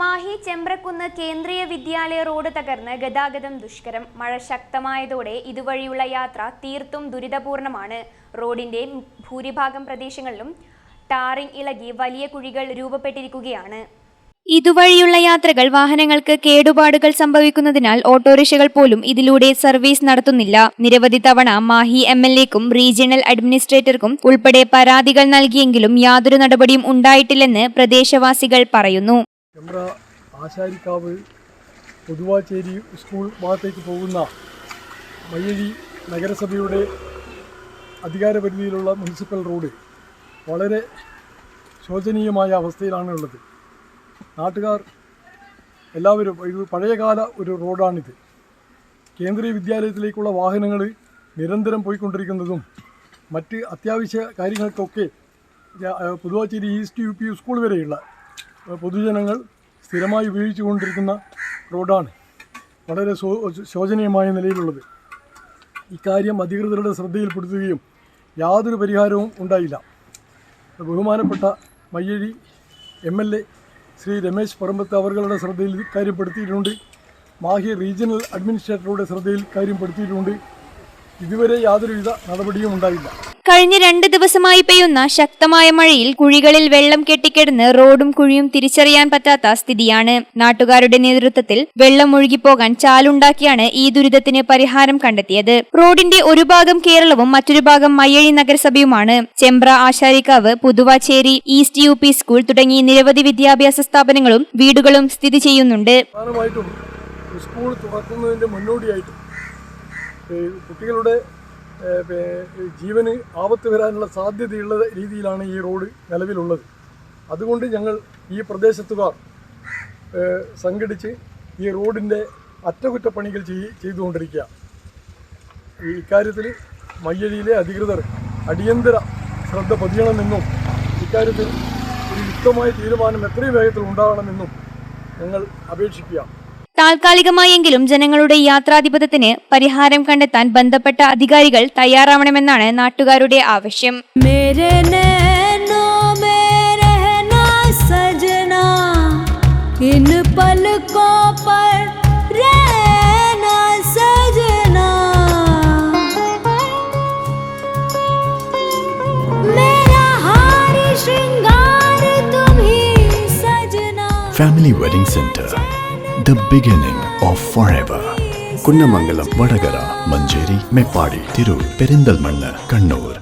Mahe ചെമ്പ്രക്കുന്ന് Kendriya Vidyalaya road തകർന്ന് ഗതാഗതം ദുഷ്കരം. മഴ ശക്തമായതോടെ ഇതുവഴിയുള്ള യാത്ര തീർത്തും ദുരിതപൂർണമാണ്. റോഡിന്റെ ഭൂരിഭാഗം പ്രദേശങ്ങളിലും ടാറിംഗ് ഇളകി വലിയ കുഴികൾ രൂപപ്പെട്ടിരിക്കുകയാണ്. ഇതുവഴിയുള്ള യാത്രകൾ വാഹനങ്ങൾക്ക് കേടുപാടുകൾ സംഭവിക്കുന്നതിനാൽ ഓട്ടോറിക്ഷകൾ പോലും ഇതിലൂടെ സർവീസ് നടത്തുന്നില്ല. നിരവധി തവണ മാഹി എം എൽ എക്കും റീജിയണൽ അഡ്മിനിസ്ട്രേറ്റർക്കും ഉൾപ്പെടെ പരാതികൾ നൽകിയെങ്കിലും യാതൊരു നടപടിയും ഉണ്ടായിട്ടില്ലെന്ന് പ്രദേശവാസികൾ പറയുന്നു. ചെമ്പ്ര ആശാരിക്കാവ് പൊതുവാച്ചേരി സ്കൂൾ ഭാഗത്തേക്ക് പോകുന്ന മയ്യഴി നഗരസഭയുടെ അധികാരപരിധിയിലുള്ള മുനിസിപ്പൽ റോഡ് വളരെ ശോചനീയമായ അവസ്ഥയിലാണ് ഉള്ളത്. നാട്ടുകാർ എല്ലാവരും ഇത് പഴയകാല ഒരു റോഡാണിത്. കേന്ദ്രീയ വിദ്യാലയത്തിലേക്കുള്ള വാഹനങ്ങൾ നിരന്തരം പോയിക്കൊണ്ടിരിക്കുന്നതും മറ്റ് അത്യാവശ്യ കാര്യങ്ങൾക്കൊക്കെ Puthuvachery east U P school വരെയുള്ള പൊതുജനങ്ങൾ സ്ഥിരമായി ഉപയോഗിച്ചു കൊണ്ടിരിക്കുന്ന റോഡാണ് വളരെ ശോചനീയമായ നിലയിലുള്ളത്. ഇക്കാര്യം അധികൃതരുടെ ശ്രദ്ധയിൽപ്പെടുത്തുകയും യാതൊരു പരിഹാരവും ഉണ്ടായില്ല. ബഹുമാനപ്പെട്ട Mayyazhi M L A Shri Ramesh Parambath അവരുടെ ശ്രദ്ധയിൽ കാര്യപ്പെടുത്തിയിട്ടുണ്ട്. മാഹി റീജിയണൽ അഡ്മിനിസ്ട്രേറ്ററുടെ ശ്രദ്ധയിൽ കാര്യപ്പെടുത്തിയിട്ടുണ്ട്. ഇതുവരെ യാതൊരുവിധ നടപടിയും ഉണ്ടായില്ല. കഴിഞ്ഞ രണ്ട് ദിവസമായി പെയ്യുന്ന ശക്തമായ മഴയിൽ കുഴികളിൽ വെള്ളം കെട്ടിക്കിടന്ന് റോഡും കുഴിയും തിരിച്ചറിയാൻ പറ്റാത്ത സ്ഥിതിയാണ്. നാട്ടുകാരുടെ നേതൃത്വത്തിൽ വെള്ളം ഒഴുകിപ്പോകാൻ ചാലുണ്ടാക്കിയാണ് ഈ ദുരിതത്തിന് പരിഹാരം കണ്ടെത്തിയത്. റോഡിന്റെ ഒരു ഭാഗം കേരളവും മറ്റൊരു ഭാഗം Mayyazhi നഗരസഭയുമാണ്. Chembra Asarikkavu Puthuvachery east U P school തുടങ്ങി നിരവധി വിദ്യാഭ്യാസ സ്ഥാപനങ്ങളും വീടുകളും സ്ഥിതി ചെയ്യുന്നുണ്ട്. സ്കൂൾ തുറക്കുന്നതിന്റെ മുന്നോടിയായിട്ട് കുട്ടികളുടെ ജീവന് ആപത്ത് വരാനുള്ള സാധ്യതയുള്ള രീതിയിലാണ് ഈ റോഡ് നിലവിലുള്ളത്. അതുകൊണ്ട് ഞങ്ങൾ ഈ പ്രദേശത്തുകാർ സംഘടിച്ച് ഈ റോഡിന്റെ അറ്റകുറ്റപ്പണികൾ ചെയ് ചെയ്തുകൊണ്ടിരിക്കുക. ഈ ഇക്കാര്യത്തിൽ മയ്യഴിയിലെ അധികൃതർ അടിയന്തര ശ്രദ്ധ പതിയണമെന്നും ഇക്കാര്യത്തിൽ ഒരു യുക്തമായ തീരുമാനം എത്രയും വേഗത്തിൽ ഉണ്ടാകണമെന്നും ഞങ്ങൾ അപേക്ഷിക്കുക താൽക്കാലികമായെങ്കിലും ജനങ്ങളുടെ യാത്രാധിപത്യത്തിന് പരിഹാരം കണ്ടെത്താൻ ബന്ധപ്പെട്ട അധികാരികൾ തയ്യാറാവണമെന്നാണ് നാട്ടുകാരുടെ ആവശ്യം मेरे नैनों में रहना सजना इन पलकों पर रहना सजना मेरा हार श्रृंगार तुम ही सजना Family Wedding Center, the beginning of forever. Kunnamangalam Vadakara Manjeri Meppadi Tirur Perinthalmanna Kannur